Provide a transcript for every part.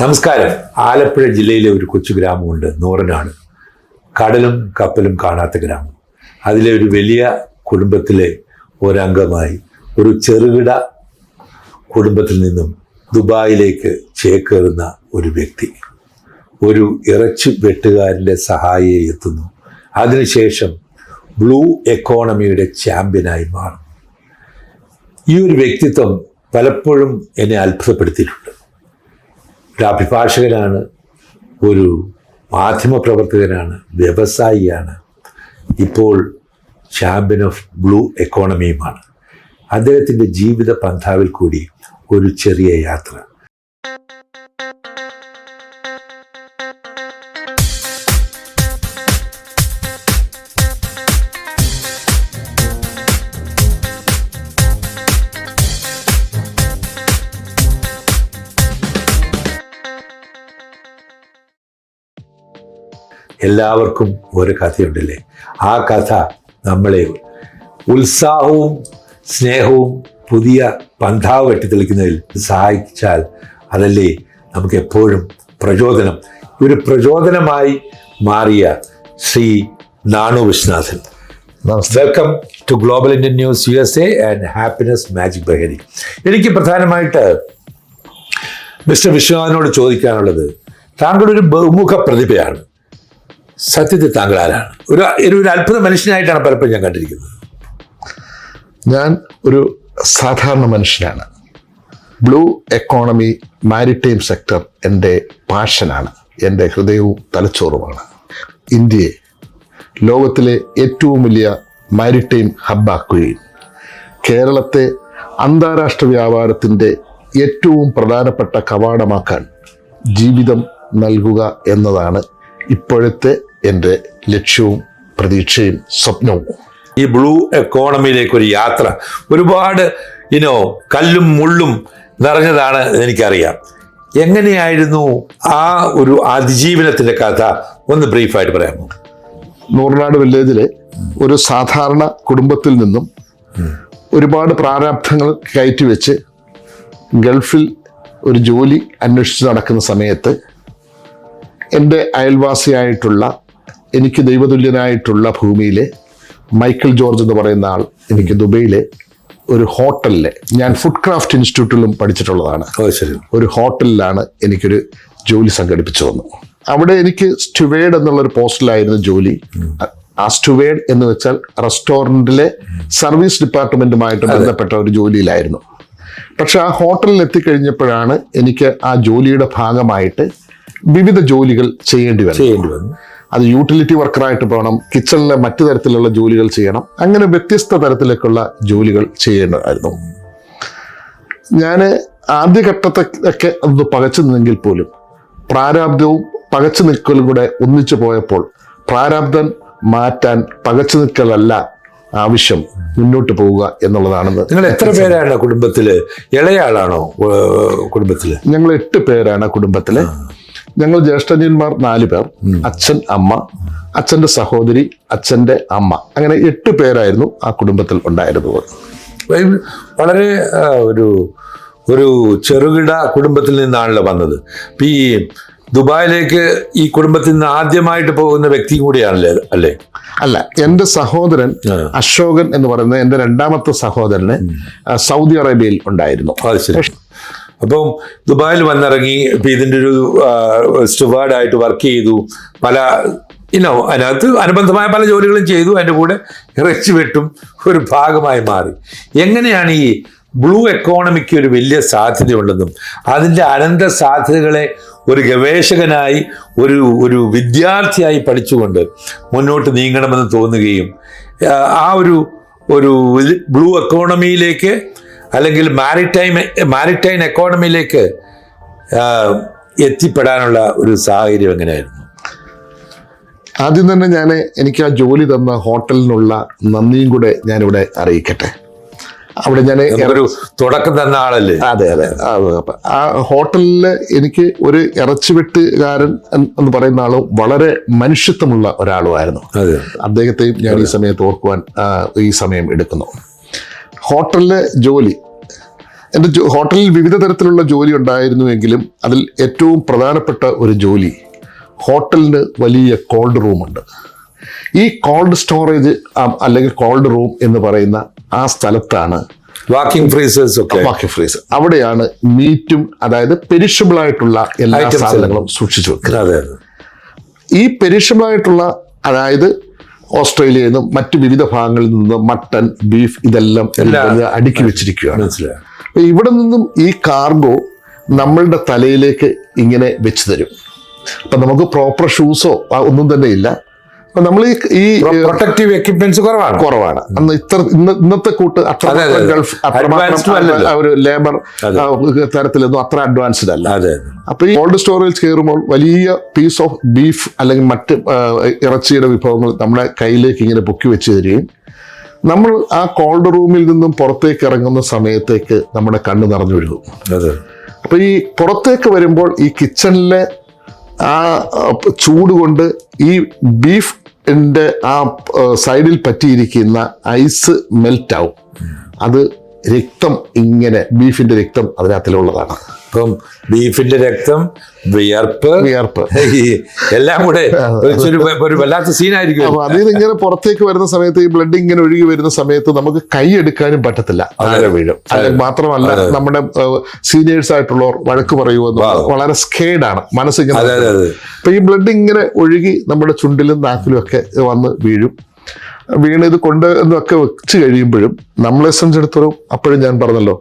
നമസ്കാരം. ആലപ്പുഴ ജില്ലയിലെ ഒരു കൊച്ചു ഗ്രാമമുണ്ട്. നൂറനാട്. കടലും കപ്പലും കാണാത്ത ഗ്രാമം. അതിലെ ഒരു വലിയ കുടുംബത്തിലെ ഒരംഗമായി ഒരു ചെറുകിട കുടുംബത്തിൽ നിന്നും ദുബായിലേക്ക് ചേക്കേറുന്ന ഒരു വ്യക്തി. ഒരു ഇറച്ചി വെട്ടുകാരന്റെ സഹായിയെ എത്തുന്നു. അതിനുശേഷം ബ്ലൂ എക്കോണമിയുടെ ചാമ്പ്യനായി മാറും ഈ ഒരു വ്യക്തിത്വം പലപ്പോഴും എന്നെ അത്ഭുതപ്പെടുത്തിയിട്ടുണ്ട്. ഒരു അഭിഭാഷകനാണ് ഒരു മാധ്യമപ്രവർത്തകനാണ് വ്യവസായിയാണ്. ഇപ്പോൾ ചാമ്പ്യൻ ഓഫ് ബ്ലൂ എക്കോണമിയുമാണ് അദ്ദേഹത്തിന്റെ ജീവിത പന്ഥാവിൽ കൂടി ഒരു ചെറിയ യാത്ര. എല്ലാവർക്കും ഒരു കഥയുണ്ടല്ലേ? ആ കഥ നമ്മളെ ഉത്സാഹവും സ്നേഹവും പുതിയ പന്ഥാവ് വെട്ടിത്തെളിക്കുന്നതിൽ സഹായിച്ചാൽ അതല്ലേ നമുക്ക് എപ്പോഴും പ്രചോദനം. ഒരു പ്രചോദനമായി മാറിയ Shri Nanu Viswanathan. Welcome to global Indian news U S A and happiness magic ബഹരി എനിക്ക് പ്രധാനമായിട്ട് മിസ്റ്റർ വിശ്വനാഥനോട് ചോദിക്കാനുള്ളത് താങ്കളൊരു ബഹുമുഖ പ്രതിഭയാണ്. സത്യത്തിൽ താങ്കൾ ആരാണ് ഒരു ഒരു അത്ഭുത മനുഷ്യനായിട്ടാണ് പലപ്പോഴും ഞാൻ കണ്ടിരിക്കുന്നത്. ഞാൻ ഒരു സാധാരണ മനുഷ്യനാണ്. ബ്ലൂ എക്കോണമി മാരിടൈം സെക്ടർ എന്റെ പാഷനാണ്. എന്റെ ഹൃദയവും തലച്ചോറുമാണ്. ഇന്ത്യയെ ലോകത്തിലെ ഏറ്റവും വലിയ മാരിടൈം ഹബ്ബാക്കുകയും കേരളത്തെ അന്താരാഷ്ട്ര വ്യാപാരത്തിന്റെ ഏറ്റവും പ്രധാനപ്പെട്ട കവാടമാക്കാൻ ജീവിതം നൽകുക എന്നതാണ് ഇപ്പോഴത്തെ എന്റെ ലക്ഷ്യവും പ്രതീക്ഷയും സ്വപ്നവും. ഈ ബ്ലൂ എക്കോണമിയിലേക്ക് ഒരു യാത്ര ഒരുപാട് ഇനോ കല്ലും മുള്ളും നിറഞ്ഞതാണ് എനിക്കറിയാം. എങ്ങനെയായിരുന്നു ആ ഒരു അതിജീവനത്തിന്റെ കഥ? ഒന്ന് ബ്രീഫായിട്ട് പറയാമോ? നൂറിനാട് വില്ലേജിലെ ഒരു സാധാരണ കുടുംബത്തിൽ നിന്നും ഒരുപാട് പ്രാരാബ്ധങ്ങൾ കയറ്റിവെച്ച് ഗൾഫിൽ ഒരു ജോലി അന്വേഷിച്ച് നടക്കുന്ന സമയത്ത് എന്റെ അയൽവാസിയായിട്ടുള്ള എനിക്ക് ദൈവതുല്യനായിട്ടുള്ള ഭൂമിയിലെ മൈക്കിൾ ജോർജ് എന്ന് പറയുന്ന ആൾ എനിക്ക് ദുബൈയിലെ ഒരു ഹോട്ടലിലെ ഞാൻ ഫുഡ് ക്രാഫ്റ്റ് ഇൻസ്റ്റിറ്റ്യൂട്ടിലും പഠിച്ചിട്ടുള്ളതാണ്. ഒരു ഹോട്ടലിലാണ് എനിക്കൊരു ജോലി സംഘടിപ്പിച്ചു തന്നു അവിടെ എനിക്ക് സ്റ്റുവേഡ് എന്നുള്ള ഒരു പോസ്റ്റിലായിരുന്നു ജോലി. ആ സ്റ്റുവേഡ് എന്ന് വെച്ചാൽ റെസ്റ്റോറന്റിലെ സർവീസ് ഡിപ്പാർട്ട്മെന്റുമായിട്ട് ബന്ധപ്പെട്ട ഒരു ജോലിയിലായിരുന്നു. പക്ഷെ ആ ഹോട്ടലിൽ എത്തിക്കഴിഞ്ഞപ്പോഴാണ് എനിക്ക് ആ ജോലിയുടെ ഭാഗമായിട്ട് വിവിധ ജോലികൾ ചെയ്യേണ്ടി വന്നു. അത് യൂട്ടിലിറ്റി വർക്കറായിട്ട് പോകണം കിച്ചണിലെ മറ്റു തരത്തിലുള്ള ജോലികൾ ചെയ്യണം. അങ്ങനെ വ്യത്യസ്ത തരത്തിലേക്കുള്ള ജോലികൾ ചെയ്യേണ്ടതായിരുന്നു. ഞാൻ ആദ്യഘട്ടത്തൊക്കെ ഒന്ന് പകച്ചു നിന്നെങ്കിൽ പോലും പ്രാരാബ്ദവും പകച്ചു നിൽക്കലും കൂടെ ഒന്നിച്ചു പോയപ്പോൾ പ്രാരാബ്ദം മാറ്റാൻ പകച്ചു നിൽക്കലല്ല ആവശ്യം മുന്നോട്ട് പോവുക എന്നുള്ളതാണെന്ന് നിങ്ങൾ എത്ര പേരാണ് കുടുംബത്തിൽ ഇളയ ആളാണോ കുടുംബത്തിൽ കുടുംബത്തിൽ? ഞങ്ങൾ എട്ട് പേരാണ് കുടുംബത്തിലെ. ഞങ്ങൾ ജ്യേഷ്ഠന്യന്മാർ നാല് പേർ. അച്ഛൻ അമ്മ അച്ഛന്റെ സഹോദരി അച്ഛന്റെ അമ്മ. അങ്ങനെ എട്ട് പേരായിരുന്നു ആ കുടുംബത്തിൽ ഉണ്ടായിരുന്നത്. വളരെ ഒരു ഒരു ചെറുകിട കുടുംബത്തിൽ നിന്നാണല്ലോ വന്നത്. ഇപ്പൊ ഈ ദുബായിലേക്ക് ഈ കുടുംബത്തിൽ നിന്ന് ആദ്യമായിട്ട് പോകുന്ന വ്യക്തി കൂടിയാണല്ലേ അല്ലേ? അല്ല എന്റെ സഹോദരൻ അശോകൻ എന്ന് പറയുന്ന എന്റെ രണ്ടാമത്തെ സഹോദരന് സൗദി അറേബ്യയിൽ ഉണ്ടായിരുന്നു. അപ്പം ദുബായിൽ വന്നിറങ്ങി ഇപ്പൊ ഇതിന്റെ ഒരു സ്റ്റുവാർഡായിട്ട് വർക്ക് ചെയ്തു. പല ഇനോ അതിനകത്ത് അനുബന്ധമായ പല ജോലികളും ചെയ്തു. അതിന്റെ കൂടെ ഇറച്ചി വെട്ടും ഒരു ഭാഗമായി മാറി. എങ്ങനെയാണ് ഈ ബ്ലൂ എക്കോണമിക്ക് ഒരു വലിയ സാധ്യതയുണ്ടെന്നും അതിന്റെ അനന്ത സാധ്യതകളെ ഒരു ഗവേഷകനായി ഒരു ഒരു വിദ്യാർത്ഥിയായി പഠിച്ചുകൊണ്ട് മുന്നോട്ട് നീങ്ങണമെന്ന് തോന്നുകയും ആ ഒരു ഒരു ബ്ലൂ എക്കോണമിയിലേക്ക് അല്ലെങ്കിൽ മാരിടൈം മാരിടൈം എക്കോണമിയിലേക്ക് എത്തിപ്പെടാനുള്ള ഒരു സാഹചര്യം എങ്ങനെയായിരുന്നു? ആദ്യം തന്നെ ഞാൻ എനിക്ക് ആ ജോലി തന്ന ഹോട്ടലിനുള്ള നന്ദിയും കൂടെ ഞാനിവിടെ അറിയിക്കട്ടെ. അവിടെ ഞാൻ ഒരു തുടക്കം തന്ന ആളല്ലേ? അതെ അതെ. ആ, ഹോട്ടലിൽ എനിക്ക് ഒരു ഇറച്ചിവെട്ടുകാരൻ എന്ന് പറയുന്ന ആളും വളരെ മനുഷ്യത്വമുള്ള ഒരാളുമായിരുന്നു. അതെ. അദ്ദേഹത്തെയും ഞാൻ ഈ സമയത്ത് ഓർക്കുവാൻ ഈ സമയം എടുക്കുന്നു. ഹോട്ടലിലെ ജോലി. എന്റെ ഹോട്ടലിൽ വിവിധ തരത്തിലുള്ള ജോലി ഉണ്ടായിരുന്നുവെങ്കിലും അതിൽ ഏറ്റവും പ്രധാനപ്പെട്ട ഒരു ജോലി ഹോട്ടലിന് വലിയ കോൾഡ് റൂമുണ്ട് ഈ കോൾഡ് സ്റ്റോറേജ് അല്ലെങ്കിൽ കോൾഡ് റൂം എന്ന് പറയുന്ന ആ സ്ഥലത്താണ് വാക്കിംഗ് ഫ്രീസേഴ്സ് ഒക്കെ. വാക്കിംഗ് ഫ്രീസ് അവിടെയാണ് മീറ്റും അതായത് പെരിഷബിൾ ആയിട്ടുള്ള എല്ലാ സാധനങ്ങളും സൂക്ഷിച്ചു വെക്കുന്നത്. ഈ പെരിഷബിൾ ആയിട്ടുള്ള അതായത് ഓസ്ട്രേലിയയിൽ നിന്നും മറ്റു വിവിധ ഭാഗങ്ങളിൽ നിന്ന് മട്ടൺ ബീഫ് ഇതെല്ലാം എല്ലാം അടുക്കി വെച്ചിരിക്കുകയാണ്. മനസ്സിലായി. അപ്പൊ ഇവിടെ നിന്നും ഈ കാർഗോ നമ്മളുടെ തലയിലേക്ക് ഇങ്ങനെ വെച്ച് തരും. അപ്പൊ നമുക്ക് പ്രോപ്പർ ഷൂസോ ഒന്നും തന്നെ ഇല്ല. നമ്മൾ ഈ പ്രൊട്ടക്റ്റീവ് എക്യുപ്മെന്റ്സ് കുറവാണ്. കുറവാണ്. അന്ന് ഇത്ര ഇന്ന ഇന്നത്തെ കൂട്ട് അത്ര അതെ, അതെ, അതെ. ഗൾഫ് അത്രമാത്രം ഒരു ലേബർ തരത്തിലൊന്നും അത്ര അഡ്വാൻസ്ഡ് അല്ല. അപ്പൊ ഈ കോൾഡ് സ്റ്റോറേജ് കയറുമ്പോൾ വലിയ പീസ് ഓഫ് ബീഫ് അല്ലെങ്കിൽ മറ്റ് ഇറച്ചിയുടെ വിഭവങ്ങൾ നമ്മുടെ കയ്യിലേക്ക് ഇങ്ങനെ പൊക്കി വെച്ച് തരികയും നമ്മൾ ആ കോൾഡ് റൂമിൽ നിന്നും പുറത്തേക്ക് ഇറങ്ങുന്ന സമയത്തേക്ക് നമ്മുടെ കണ്ണ് നിറഞ്ഞൊഴുകും അതെ. അപ്പൊ ഈ പുറത്തേക്ക് വരുമ്പോൾ ഈ കിച്ചണിലെ ആ ചൂട് കൊണ്ട് ഈ ബീഫിന്റെ ആ ആ, സൈഡിൽ പറ്റിയിരിക്കുന്ന ഐസ് മെൽറ്റ് ആവും. അത് രക്തം ഇങ്ങനെ ബീഫിന്റെ രക്തം അതിനകത്തിലുള്ളതാണ്. ഇപ്പം ബീഫിന്റെ രക്തം വിയർപ്പ് വിയർപ്പ്. എല്ലാം കൂടെ ഒരു വല്ലാത്ത സീനായിരിക്കും. അപ്പൊ അതിൽ ഇങ്ങനെ പുറത്തേക്ക് വരുന്ന സമയത്ത് ഈ ബ്ലഡ് ഇങ്ങനെ ഒഴുകി വരുന്ന സമയത്ത് നമുക്ക് കൈ എടുക്കാനും പറ്റത്തില്ല. അങ്ങനെ വീഴും. മാത്രമല്ല നമ്മുടെ സീനിയേഴ്സ് ആയിട്ടുള്ളവർ വഴക്ക് പറയുമെന്ന് വളരെ സ്കേഡാണ് മനസ്സിങ്ങനെ അപ്പൊ ഈ ബ്ലഡ് ഇങ്ങനെ ഒഴുകി നമ്മുടെ ചുണ്ടിലും നാക്കിലും ഒക്കെ വന്ന് വീഴും. വീണ് ഇത് കൊണ്ട് എന്നൊക്കെ വെച്ച് കഴിയുമ്പോഴും നമ്മളെ സംബന്ധിച്ചിടത്തോളം അപ്പോഴും ഞാൻ പറഞ്ഞല്ലോ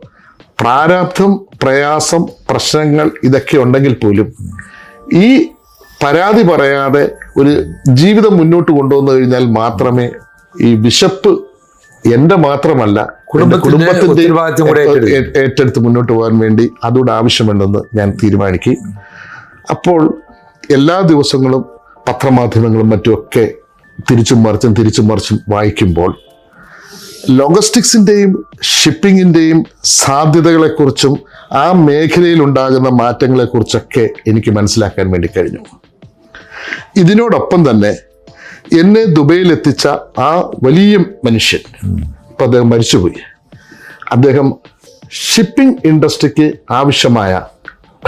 പ്രാരാബ്ധം പ്രയാസം പ്രശ്നങ്ങൾ ഇതൊക്കെ ഉണ്ടെങ്കിൽ പോലും ഈ പരാതി പറയാതെ ഒരു ജീവിതം മുന്നോട്ട് കൊണ്ടുവന്നു കഴിഞ്ഞാൽ മാത്രമേ ഈ വിശപ്പ് എന്റെ മാത്രമല്ല കുടുംബത്തിന്റെ ഏറ്റെടുത്ത് മുന്നോട്ട് പോകാൻ വേണ്ടി അതുകൂടെ ആവശ്യമുണ്ടെന്ന് ഞാൻ തീരുമാനിക്കും. അപ്പോൾ എല്ലാ ദിവസങ്ങളും പത്രമാധ്യമങ്ങളും മറ്റുമൊക്കെ തിരിച്ചും മറിച്ചും തിരിച്ചും മറിച്ചും വായിക്കുമ്പോൾ ലോജിസ്റ്റിക്സിന്റെയും ഷിപ്പിങ്ങിന്റെയും സാധ്യതകളെക്കുറിച്ചും ആ മേഖലയിൽ ഉണ്ടാകുന്ന മാറ്റങ്ങളെക്കുറിച്ചൊക്കെ എനിക്ക് മനസ്സിലാക്കാൻ വേണ്ടി കഴിഞ്ഞു. ഇതിനോടൊപ്പം തന്നെ എന്നെ ദുബൈയിൽ എത്തിച്ച ആ വലിയ മനുഷ്യൻ ഇപ്പൊ അദ്ദേഹം മരിച്ചുപോയി. അദ്ദേഹം ഷിപ്പിംഗ് ഇൻഡസ്ട്രിക്ക് ആവശ്യമായ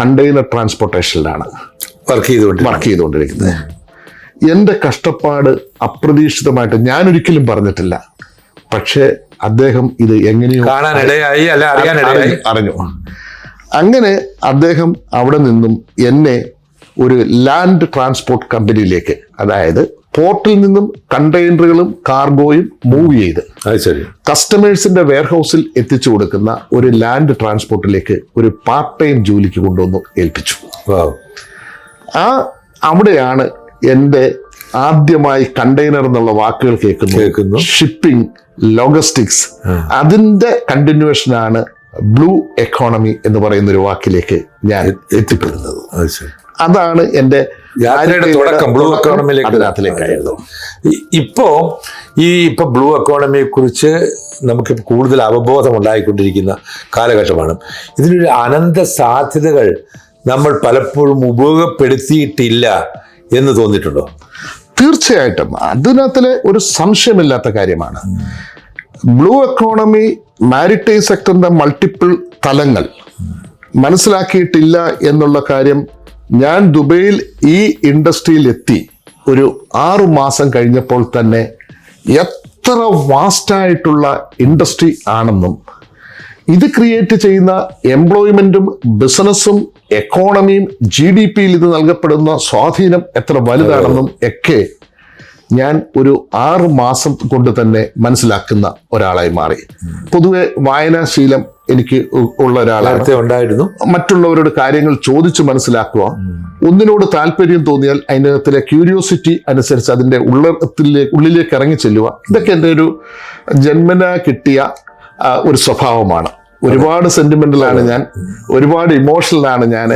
കണ്ടെയ്നർ ട്രാൻസ്പോർട്ടേഷനിലാണ് വർക്ക് ചെയ്തുകൊണ്ട് വർക്ക് ചെയ്തുകൊണ്ടിരിക്കുന്നത്. എന്റെ കഷ്ടപ്പാട് അപ്രതീക്ഷിതമായിട്ട് ഞാൻ ഒരിക്കലും പറഞ്ഞിട്ടില്ല. പക്ഷേ അദ്ദേഹം ഇത് എങ്ങനെയോ കാണാനിടയായി അല്ല അറിയാനിടയായി അറിഞ്ഞു അങ്ങനെ അദ്ദേഹം അവിടെ നിന്നും എന്നെ ഒരു ലാൻഡ് ട്രാൻസ്പോർട്ട് കമ്പനിയിലേക്ക് അതായത് പോർട്ടിൽ നിന്നും കണ്ടെയ്നറുകളും കാർഗോയും മൂവ് ചെയ്ത് കസ്റ്റമേഴ്സിന്റെ വെയർഹൗസിൽ എത്തിച്ചു കൊടുക്കുന്ന ഒരു ലാൻഡ് ട്രാൻസ്പോർട്ടിലേക്ക് ഒരു പാർട്ട് ടൈം ജോലിക്ക് കൊണ്ടുവന്നു ഏൽപ്പിച്ചു. ആ അവിടെയാണ് എന്റെ ആദ്യമായി കണ്ടെയ്നർ എന്നുള്ള വാക്കുകൾ കേൾക്കുന്നു. കേൾക്കുന്നു. ഷിപ്പിംഗ് ലോജിസ്റ്റിക്സ് അതിന്റെ കണ്ടിന്യൂവേഷനാണ് ബ്ലൂ എക്കോണമി എന്ന് പറയുന്ന ഒരു വാക്കിലേക്ക് ഞാൻ എത്തിപ്പെടുന്നത്. അതാണ് എന്റെ യാത്രയുടെ തുടക്കം ബ്ലൂ എക്കോണമിയിലേക്ക്. ഇപ്പോ ഈ ഇപ്പൊ ബ്ലൂ എക്കോണമിയെ കുറിച്ച് നമുക്ക് കൂടുതൽ അവബോധം ഉണ്ടായിക്കൊണ്ടിരിക്കുന്ന കാലഘട്ടമാണ്. ഇതിനൊരു അനന്ത സാധ്യതകൾ നമ്മൾ പലപ്പോഴും ഉപയോഗപ്പെടുത്തിയിട്ടില്ല എന്ന് തോന്നിയിട്ടുണ്ടോ? തീർച്ചയായിട്ടും. അതിനകത്തിലെ ഒരു സംശയമില്ലാത്ത കാര്യമാണ്. ബ്ലൂ എക്കോണമി മാരിടൈം സെക്ടറിന്റെ മൾട്ടിപ്പിൾ തലങ്ങൾ. മനസ്സിലാക്കിയിട്ടില്ല എന്നുള്ള കാര്യം ഞാൻ ദുബൈയിൽ ഈ ഇൻഡസ്ട്രിയിൽ എത്തി. ഒരു ആറു മാസം കഴിഞ്ഞപ്പോൾ തന്നെ എത്ര വാസ്റ്റായിട്ടുള്ള ഇൻഡസ്ട്രി ആണെന്നും ഇത് ക്രിയേറ്റ് ചെയ്യുന്ന എംപ്ലോയ്മെന്റും ബിസിനസ്സും എക്കോണമിയും ജി ഡി പിയിൽ ഇത് നൽകപ്പെടുന്ന സ്വാധീനം എത്ര വലുതാണെന്നും ഒക്കെ ഞാൻ ഒരു ആറ് മാസം കൊണ്ട് തന്നെ മനസ്സിലാക്കുന്ന ഒരാളായി മാറി. പൊതുവെ വായനാശീലം എനിക്ക് ഉള്ള ഒരാളാണ്. നേരത്തെ ഉണ്ടായിരുന്നു. മറ്റുള്ളവരോട് കാര്യങ്ങൾ ചോദിച്ച് മനസ്സിലാക്കുക. ഒന്നിനോട് താല്പര്യം തോന്നിയാൽ അതിനകത്തിലെ ക്യൂരിയോസിറ്റി അനുസരിച്ച് അതിന്റെ ഉള്ളത്തിലേക്ക് ഉള്ളിലേക്ക് ഇറങ്ങി ചെല്ലുക. ഇതൊക്കെ എന്റെ ഒരു ജന്മന കിട്ടിയ ഒരു സ്വഭാവമാണ്. ഒരുപാട് സെന്റിമെന്റലാണ് ഞാൻ. ഒരുപാട് ഇമോഷണലാണ് ഞാൻ.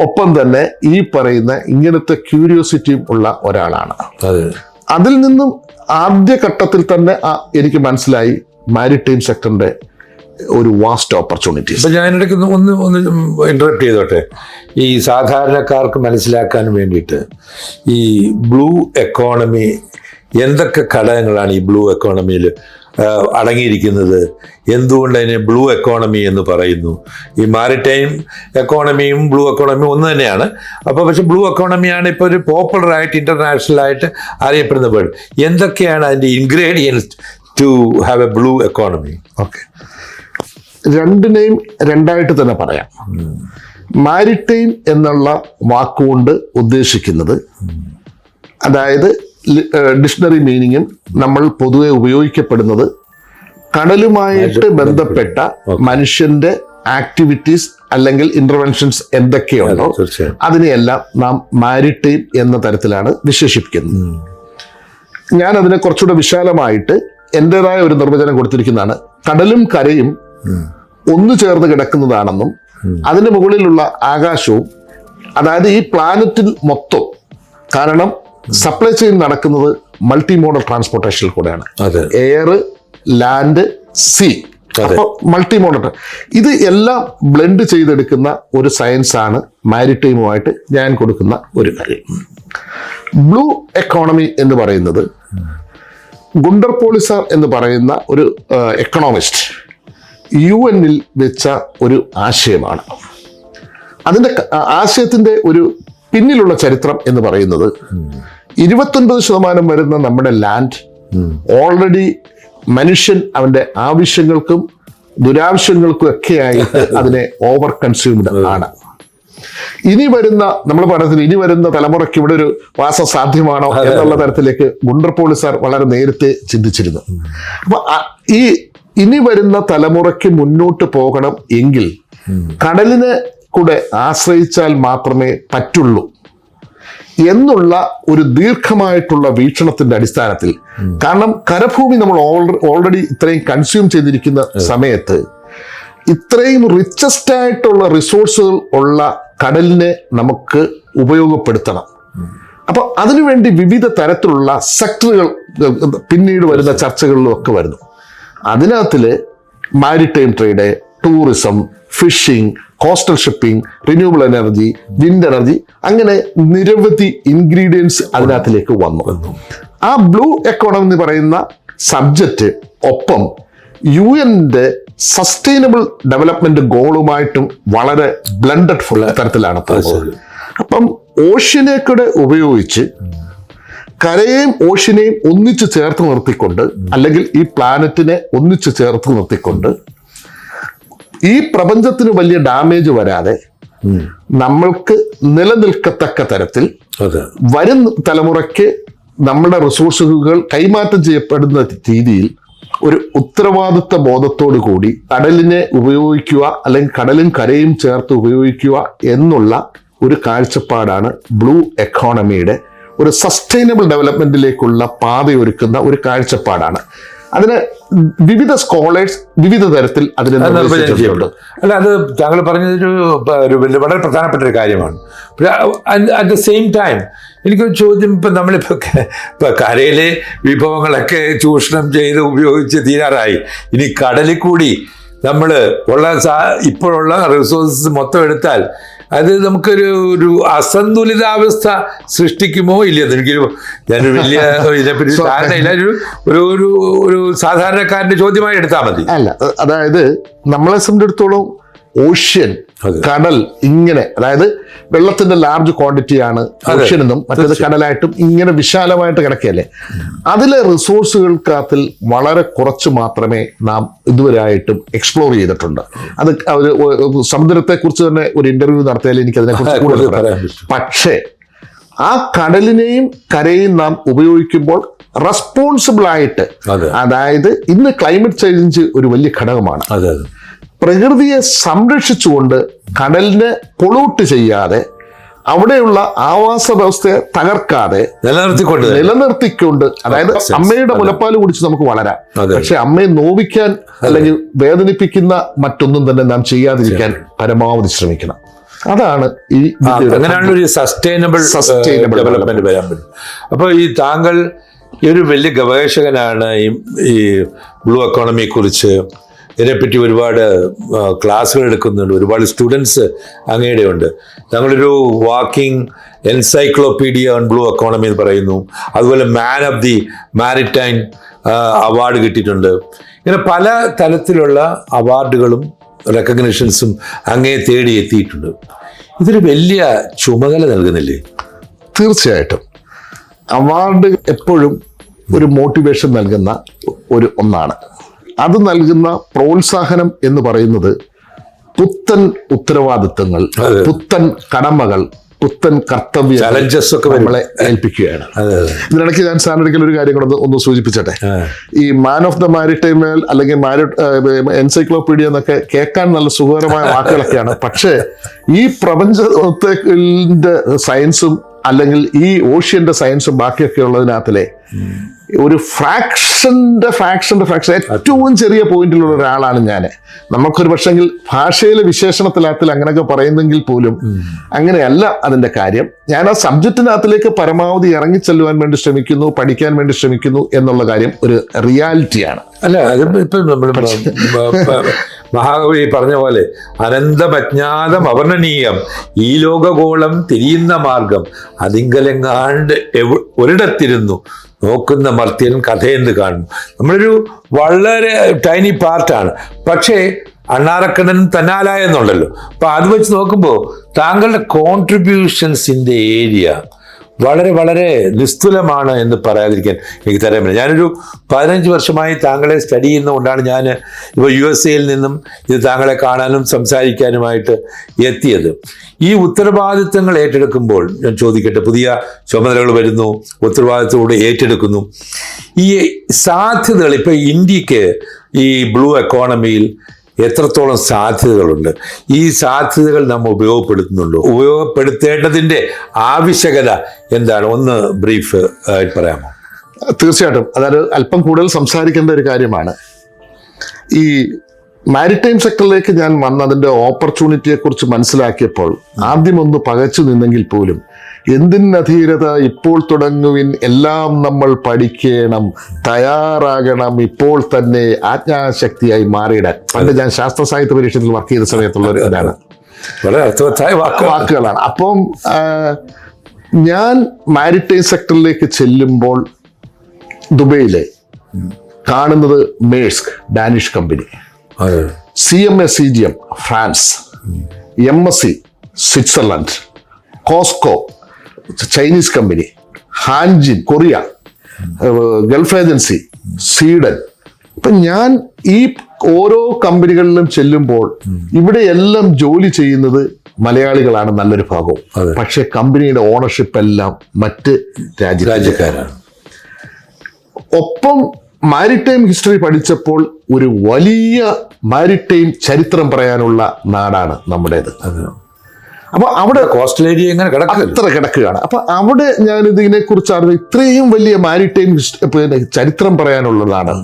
ഒപ്പം തന്നെ ഈ പറയുന്ന ഇങ്ങനത്തെ ക്യൂരിയോസിറ്റിയും ഉള്ള ഒരാളാണ്. അതെ. അതിൽ നിന്നും ആദ്യ ഘട്ടത്തിൽ തന്നെ എനിക്ക് മനസ്സിലായി മാരിടൈം സെക്ടറിന്റെ ഒരു വാസ്റ്റ് ഓപ്പർച്യൂണിറ്റി ഇപ്പൊ ഞാൻ ഇടയ്ക്ക് ഒന്ന് ഒന്ന് ഇന്ററപ്റ്റ് ചെയ്തോട്ടെ. ഈ സാധാരണക്കാർക്ക് മനസ്സിലാക്കാൻ വേണ്ടിയിട്ട് ഈ ബ്ലൂ എക്കോണമി എന്തൊക്കെ ഘടകങ്ങളാണ് ഈ ബ്ലൂ എക്കോണമിയിൽ അടങ്ങിയിരിക്കുന്നത്. എന്തുകൊണ്ട് അതിനെ ബ്ലൂ എക്കോണമി എന്ന് പറയുന്നു? ഈ മാരിടൈം എക്കോണമിയും ബ്ലൂ എക്കോണമിയും ഒന്ന് തന്നെയാണ്. അപ്പോൾ പക്ഷേ ബ്ലൂ എക്കോണമിയാണ് ഇപ്പോൾ ഒരു പോപ്പുലറായിട്ട് ആയിട്ട് അറിയപ്പെടുന്ന വേൾഡ് എന്തൊക്കെയാണ് അതിന്റെ ingredients to have a blue economy okay രണ്ടിനെയും രണ്ടായിട്ട് തന്നെ പറയാം. മാരിടൈം എന്നുള്ള വാക്കുകൊണ്ട് ഉദ്ദേശിക്കുന്നത് അതായത് ഡിക്ഷണറി മീനിങ്ങും നമ്മൾ പൊതുവെ ഉപയോഗിക്കപ്പെടുന്നത് കടലുമായിട്ട് ബന്ധപ്പെട്ട മനുഷ്യന്റെ ആക്ടിവിറ്റീസ് അല്ലെങ്കിൽ ഇന്റർവെൻഷൻസ് എന്തൊക്കെയുണ്ടോ അതിനെയെല്ലാം നാം മാരിടൈം എന്ന തരത്തിലാണ് വിശേഷിപ്പിക്കുന്നത്. ഞാൻ അതിനെ കുറച്ചുകൂടെ വിശാലമായിട്ട് എന്റെതായ ഒരു നിർവചനം കൊടുത്തിരിക്കുന്നതാണ്. കടലും കരയും ഒന്നു ചേർന്ന് കിടക്കുന്നതാണെന്നും അതിന് മുകളിലുള്ള ആകാശവും അതായത് ഈ പ്ലാനറ്റിൽ മൊത്തം കാരണം സപ്ലൈ ചെയിൻ നടക്കുന്നത് മൾട്ടി മോഡൽ ട്രാൻസ്പോർട്ടേഷനിൽ കൂടെയാണ്. എയർ ലാൻഡ് സി അതെ. അപ്പൊ മൾട്ടി മോഡൽ ഇത് എല്ലാം ബ്ലെൻഡ് ചെയ്തെടുക്കുന്ന ഒരു സയൻസ് ആണ് മാരിടൈമുമായിട്ട് ഞാൻ കൊടുക്കുന്ന ഒരു കാര്യം. ബ്ലൂ എക്കോണമി എന്ന് പറയുന്നത് ഗുണ്ടർ പോളിസർ എന്ന് പറയുന്ന ഒരു എക്കണോമിസ്റ്റ് യു എന്നിൽ വെച്ച ഒരു ആശയമാണ്. അതിന്റെ ആശയത്തിന്റെ ആശയത്തിന്റെ ഒരു പിന്നിലുള്ള ചരിത്രം എന്ന് പറയുന്നത് ഇരുപത്തൊൻപത് ശതമാനം വരുന്ന നമ്മുടെ ലാൻഡ് ഓൾറെഡി മനുഷ്യൻ അവന്റെ ആവശ്യങ്ങൾക്കും ദുരാവശ്യങ്ങൾക്കും ഒക്കെയായിട്ട് അതിനെ ഓവർ കൺസ്യൂംഡ് ആണ്. ഇനി വരുന്ന നമ്മൾ പറഞ്ഞതിന് ഇനി വരുന്ന തലമുറയ്ക്ക് ഇവിടെ ഒരു വാസ സാധ്യമാണോ എന്നുള്ള തരത്തിലേക്ക് ഗുണ്ടർപോളി സാർ വളരെ നേരത്തെ ചിന്തിച്ചിരുന്നു. അപ്പൊ ഈ ഇനി വരുന്ന തലമുറയ്ക്ക് മുന്നോട്ട് പോകണം എങ്കിൽ കടലിനെ കൂടെ ആശ്രയിച്ചാൽ മാത്രമേ പറ്റുള്ളൂ എന്നുള്ള ഒരു ദീർഘമായിട്ടുള്ള വീക്ഷണത്തിന്റെ അടിസ്ഥാനത്തിൽ. കാരണം കരഭൂമി നമ്മൾ ഓൾറെഡി ഇത്രയും കൺസ്യൂം ചെയ്തിരിക്കുന്ന സമയത്ത് ഇത്രയും റിച്ചസ്റ്റ് ആയിട്ടുള്ള റിസോഴ്സുകൾ ഉള്ള കടലിനെ നമുക്ക് ഉപയോഗപ്പെടുത്തണം. അപ്പൊ അതിനുവേണ്ടി വിവിധ തരത്തിലുള്ള സെക്ടറുകൾ പിന്നീട് വരുന്ന ചർച്ചകളിലും ഒക്കെ വരുന്നു. അതിനകത്തിൽ maritime trade tourism fishing coastal shipping renewable energy wind energy അങ്ങനെ നിരവധി ഇൻഗ്രീഡിയൻസ് അതിനകത്തിലേക്ക് വന്നു. ആ ബ്ലൂ എക്കോണമി എന്ന് പറയുന്ന സബ്ജക്റ്റ് ഒപ്പം യു എന്റെ സസ്റ്റൈനബിൾ ഡെവലപ്മെന്റ് ഗോളുമായിട്ടും വളരെ ബ്ലണ്ടഡ് ഫുൾ തരത്തിലാണ് അപ്പം ഓഷ്യനെ കൂടെ ഉപയോഗിച്ച് കരയെയും ഓഷ്യനെയും ഒന്നിച്ച് ചേർത്ത് നിർത്തിക്കൊണ്ട് അല്ലെങ്കിൽ ഈ പ്ലാനറ്റിനെ ഒന്നിച്ച് ചേർത്ത് നിർത്തിക്കൊണ്ട് ഈ പ്രപഞ്ചത്തിന് വലിയ ഡാമേജ് വരാതെ നമ്മൾക്ക് നിലനിൽക്കത്തക്ക തരത്തിൽ വരും തലമുറയ്ക്ക് നമ്മുടെ റിസോഴ്സുകൾ കൈമാറ്റം ചെയ്യപ്പെടുന്ന രീതിയിൽ ഒരു ഉത്തരവാദിത്ത ബോധത്തോടു കൂടി കടലിനെ ഉപയോഗിക്കുക അല്ലെങ്കിൽ കടലും കരയും ചേർത്ത് ഉപയോഗിക്കുക എന്നുള്ള ഒരു കാഴ്ചപ്പാടാണ് ബ്ലൂ എക്കോണമിയുടെ ഒരു സസ്റ്റൈനബിൾ ഡെവലപ്മെന്റിലേക്കുള്ള പാതയൊരുക്കുന്ന ഒരു കാഴ്ചപ്പാടാണ്. അതിന് വിവിധ സ്കോളേഴ്സ് വിവിധ തരത്തിൽ അതിനെ അത് നിർവചിച്ചിട്ടുണ്ട് അല്ല അത് താങ്കൾ പറഞ്ഞതൊരു വളരെ പ്രധാനപ്പെട്ട ഒരു കാര്യമാണ്. അറ്റ് ദ സെയിം ടൈം എനിക്കൊരു ചോദ്യം ഇപ്പം നമ്മളിപ്പോൾ ഇപ്പം കരയിലെ വിഭവങ്ങളൊക്കെ ചൂഷണം ചെയ്ത് ഉപയോഗിച്ച് തീരാറായി. ഇനി കടലിൽ കൂടി നമ്മൾ ഉള്ള സാ ഇപ്പോഴുള്ള റിസോഴ്സസ് മൊത്തം എടുത്താൽ അത് നമുക്കൊരു ഒരു അസന്തുലിതാവസ്ഥ സൃഷ്ടിക്കുമോ ഇല്ല എനിക്കൊരു ഞാനൊരു വലിയ ഇതിനെപ്പറ്റി ഒരു ധാരണയില്ല. ഒരു ഒരു ഒരു ഒരു സാധാരണക്കാരന്റെ ചോദ്യമായി എടുത്താൽ മതി. അല്ല അതായത് നമ്മളെ സംബന്ധിച്ചിടത്തോളം ഓഷ്യൻ കടൽ ഇങ്ങനെ അതായത് വെള്ളത്തിന്റെ ലാർജ് ക്വാണ്ടിറ്റിയാണ് ഓഷ്യൻ എന്നും മറ്റേത് കടലായിട്ടും ഇങ്ങനെ വിശാലമായിട്ട് കിടക്കുകയല്ലേ? അതിലെ റിസോഴ്സുകൾക്കകത്തിൽ വളരെ കുറച്ച് മാത്രമേ നാം ഇതുവരെയായിട്ടും എക്സ്പ്ലോർ ചെയ്തിട്ടുണ്ട്. അത് ഒരു സമുദ്രത്തെ കുറിച്ച് തന്നെ ഒരു ഇന്റർവ്യൂ നടത്തിയാൽ എനിക്ക് അതിനെ കുറിച്ച് കൂടുതൽ പക്ഷേ ആ കടലിനെയും കരയും നാം ഉപയോഗിക്കുമ്പോൾ റെസ്പോൺസിബിൾ ആയിട്ട് അതായത് ഇന്ന് ക്ലൈമറ്റ് ചേഞ്ച് ഒരു വലിയ ഘടകമാണ്. അതെ. പ്രകൃതിയെ സംരക്ഷിച്ചുകൊണ്ട് കടലിനെ പൊളൂട്ട് ചെയ്യാതെ അവിടെയുള്ള ആവാസ വ്യവസ്ഥയെ തകർക്കാതെ നിലനിർത്തിക്കൊണ്ട് നിലനിർത്തിക്കൊണ്ട് അതായത് അമ്മയുടെ. മുലപ്പാൽ കുടിച്ച് നമുക്ക് വളരാം. പക്ഷെ അമ്മയെ നോവിക്കാൻ അല്ലെങ്കിൽ വേദനിപ്പിക്കുന്ന മറ്റൊന്നും തന്നെ നാം ചെയ്യാതിരിക്കാൻ പരമാവധി ശ്രമിക്കണം. അതാണ് ഈ അങ്ങനെയാണ് ഒരു സസ്റ്റൈനബിൾ സസ്റ്റൈനബിൾ ഡെവലപ്മെന്റ് വരാൻ പറ്റും? അപ്പോൾ ഈ താങ്കൾ ഈ ഒരു വലിയ ഗവേഷകനാണ് ഈ ഈ ബ്ലൂ എക്കോണമിയെ കുറിച്ച് ഇതിനെപ്പറ്റി ഒരുപാട് ക്ലാസ്സുകൾ എടുക്കുന്നുണ്ട്. ഒരുപാട് സ്റ്റുഡൻസ് അങ്ങയുടെ ഉണ്ട്. ഞങ്ങളൊരു walking encyclopedia on blue economy എന്ന് പറയുന്നു. അതുപോലെ man of the maritime award കിട്ടിയിട്ടുണ്ട്. ഇങ്ങനെ പല തലത്തിലുള്ള അവാർഡുകളും റെക്കഗ്നേഷൻസും അങ്ങേ തേടി എത്തിയിട്ടുണ്ട്. ഇതൊരു വലിയ ചുമതല നൽകുന്നില്ലേ? തീർച്ചയായിട്ടും. അവാർഡ് എപ്പോഴും ഒരു മോട്ടിവേഷൻ നൽകുന്ന ഒരു ഒന്നാണ്. അത് നൽകുന്ന പ്രോത്സാഹനം എന്ന് പറയുന്നത് പുത്തൻ ഉത്തരവാദിത്തങ്ങൾ. പുത്തൻ കടമകൾ പുത്തൻ കർത്തവ്യം ചലഞ്ചസ് ഒക്കെ നമ്മളെ ഏൽപ്പിക്കുകയാണ്. ഇതിനിടയ്ക്ക് ഞാൻ സാറിനൊരിക്കൽ ഒരു കാര്യം കൂടെ ഒന്ന് ഒന്ന് സൂചിപ്പിച്ചട്ടെ. ഈ മാൻ ഓഫ് ദ മാരിടൈമൽ അല്ലെങ്കിൽ മാരി എൻസൈക്ലോപീഡിയ എന്നൊക്കെ കേൾക്കാൻ നല്ല സുഖകരമായ വാക്കുകളൊക്കെയാണ്. പക്ഷേ ഈ പ്രപഞ്ചത്തിന്റെ സയൻസും അല്ലെങ്കിൽ ഈ ഓഷ്യന്റെ സയൻസും ബാക്കിയൊക്കെ ഉള്ളതിനകത്തിലെ ഒരു ഫ്രാക്ഷന്റെ ഫ്രാക്ഷന്റെ ഫ്രാക്ഷൻ. ഏറ്റവും ചെറിയ പോയിന്റിലുള്ള ഒരാളാണ് ഞാൻ നമുക്കൊരു പക്ഷെങ്കിൽ ഭാഷയിലെ വിശേഷണത്തിനകത്തിൽ അങ്ങനെയൊക്കെ പറയുന്നെങ്കിൽ പോലും അങ്ങനെയല്ല അതിന്റെ കാര്യം. ഞാൻ ആ സബ്ജക്റ്റിനകത്തിലേക്ക് പരമാവധി ഇറങ്ങിച്ചെല്ലുവാൻ വേണ്ടി ശ്രമിക്കുന്നു പഠിക്കാൻ വേണ്ടി ശ്രമിക്കുന്നു എന്നുള്ള കാര്യം ഒരു റിയാലിറ്റിയാണ്. അല്ല അത് ഇപ്പം നമ്മൾ മഹാകവി പറഞ്ഞ പോലെ അനന്തമജ്ഞാതം അവർണനീയം ഈ ലോകഗോളം തിരിയുന്ന മാർഗം അതിങ്കലെങ്ങാണ്ട് എവ- ഒരിടത്തിരുന്നു. നോക്കുന്ന മർത്യൻ കഥയെന്ന് കാണും നമ്മളൊരു വളരെ ടൈനി പാർട്ടാണ് പക്ഷേ അണ്ണാറക്കണ്ണൻ തന്നാലായെന്നുണ്ടല്ലോ. അപ്പം അത് വെച്ച് നോക്കുമ്പോൾ താങ്കളുടെ കോൺട്രിബ്യൂഷൻസിന്റെ ഏരിയ വളരെ വളരെ നിസ്തുലമാണ് എന്ന് പറയാതിരിക്കാൻ എനിക്ക് തരാൻ പറ്റില്ല ഞാനൊരു പതിനഞ്ച് വർഷമായി താങ്കളെ സ്റ്റഡി ചെയ്യുന്നതുകൊണ്ടാണ് ഞാൻ ഇപ്പോൾ യു എസ് എയിൽ നിന്നും ഇത് താങ്കളെ കാണാനും സംസാരിക്കാനുമായിട്ട് എത്തിയത്. ഈ ഉത്തരവാദിത്തങ്ങൾ ഏറ്റെടുക്കുമ്പോൾ ഞാൻ ചോദിക്കട്ടെ പുതിയ ചുമതലകൾ വരുന്നു ഉത്തരവാദിത്തത്തോടെ ഏറ്റെടുക്കുന്നു. ഈ സാധ്യതകൾ ഇപ്പോൾ ഇന്ത്യയ്ക്ക് ഈ ബ്ലൂ എക്കോണമിയിൽ എത്രത്തോളം സാധ്യതകളുണ്ട്? ഈ സാധ്യതകൾ നമ്മൾ ഉപയോഗപ്പെടുത്തുന്നുണ്ടോ? ഉപയോഗപ്പെടുത്തേണ്ടതിന്റെ ആവശ്യകത എന്താണ്? ഒന്ന് ബ്രീഫ് പറയാമോ? തീർച്ചയായിട്ടും. അതായത് അല്പം കൂടുതൽ സംസാരിക്കേണ്ട ഒരു കാര്യമാണ്. ഈ മാരിടൈം സെക്ടറിലേക്ക് ഞാൻ വന്നതിന്റെ ഓപ്പർച്യൂണിറ്റിയെക്കുറിച്ച് കുറിച്ച് മനസ്സിലാക്കിയപ്പോൾ ആദ്യമൊന്ന് പകച്ചു നിന്നെങ്കിൽ പോലും എന്തിനധീരത ഇപ്പോൾ തുടങ്ങുവിൻ എല്ലാം നമ്മൾ പഠിക്കണം തയ്യാറാകണം ഇപ്പോൾ തന്നെ ആജ്ഞാശക്തിയായി മാറിയിടാൻ. പണ്ട് ഞാൻ ശാസ്ത്ര സാഹിത്യ പരീക്ഷത്തിൽ വർക്ക് ചെയ്ത സമയത്തുള്ള ഒരു ഇതാണ്. വളരെ അർത്ഥവത്തായ വാക്ക്. വാക്കുകളാണ്. അപ്പം ഞാൻ മാരിടൈം സെക്ടറിലേക്ക് ചെല്ലുമ്പോൾ ദുബൈയിലെ കാണുന്നത് Maersk Danish company. C M S C G M France. M S C Switzerland. Costco Chinese company Hanjin Korea Gulf agency Sweden. ഇപ്പൊ ഞാൻ ഈ ഓരോ കമ്പനികളിലും ചെല്ലുമ്പോൾ ഇവിടെ എല്ലാം ജോലി ചെയ്യുന്നത് മലയാളികളാണ് നല്ലൊരു ഭാഗവും പക്ഷേ പക്ഷെ കമ്പനിയുടെ ഓണർഷിപ്പ് എല്ലാം മറ്റ് രാജ്യ രാജ്യക്കാരാണ്. ഒപ്പം മാരിടൈം ഹിസ്റ്ററി പഠിച്ചപ്പോൾ ഒരു വലിയ മാരിടൈം ചരിത്രം പറയാനുള്ള നാടാണ് നമ്മുടേത്. അതെ അപ്പൊ അവിടെ കോസ്റ്റൽ ഏരിയ ഇങ്ങനെ കിടക്കുക അത്ര കിടക്കുകയാണ്. അപ്പൊ അവിടെ ഞാൻ ഇതിനെ കുറിച്ച് ഇത്രയും വലിയ മാരിടൈം പിന്നെ ചരിത്രം പറയാനുള്ളതാണ്.